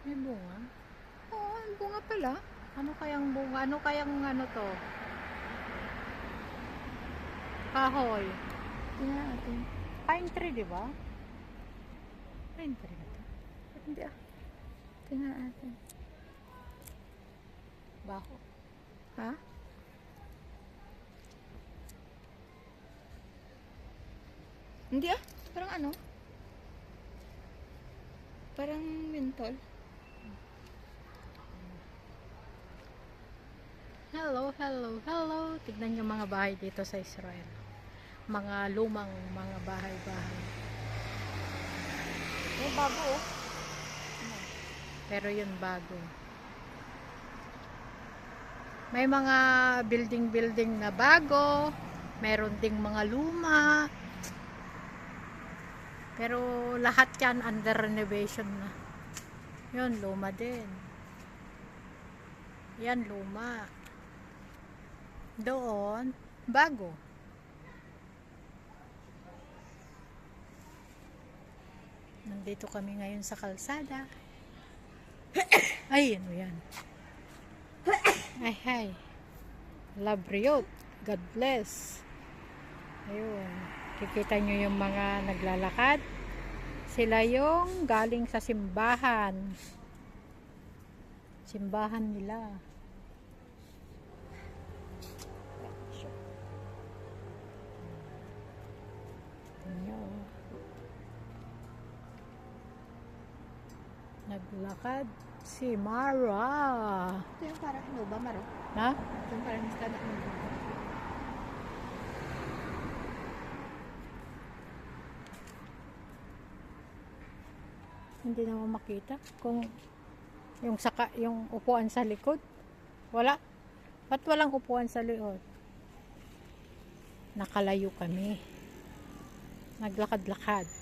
May bunga? Oo, ang bunga pala. Ano kayang bunga? Ano kayang ano to? Kahoy. Tingnan natin. Pine tree, di ba? Pine tree ba to? Hindi ah. Tingnan natin. Baho. Ha? Hindi ah. Parang ano? Parang mentol. Hello, hello, hello. Tignan yung mga bahay dito sa Israel. Mga lumang mga bahay-bahay. Eh, bago oh. Pero yun bago. May mga building-building na bago. Meron ding mga luma. Pero lahat yan under renovation na. Yun, luma din. Yan, luma. Doon, bago. Nandito kami ngayon sa kalsada. Ay, ano yan? Ay, hi. Love Riot. God bless. Ayun. Kikita nyo yung mga naglalakad. Sila yung galing sa simbahan. Simbahan nila. Naglakad si Mara. Ito yung parang ano ba, Maro? Ha? Ito yung parang stand up mo. Hindi naman makita kung yung saka yung upuan sa likod. Wala. Ba't walang upuan sa likod? Nakalayo kami. Naglakad-lakad.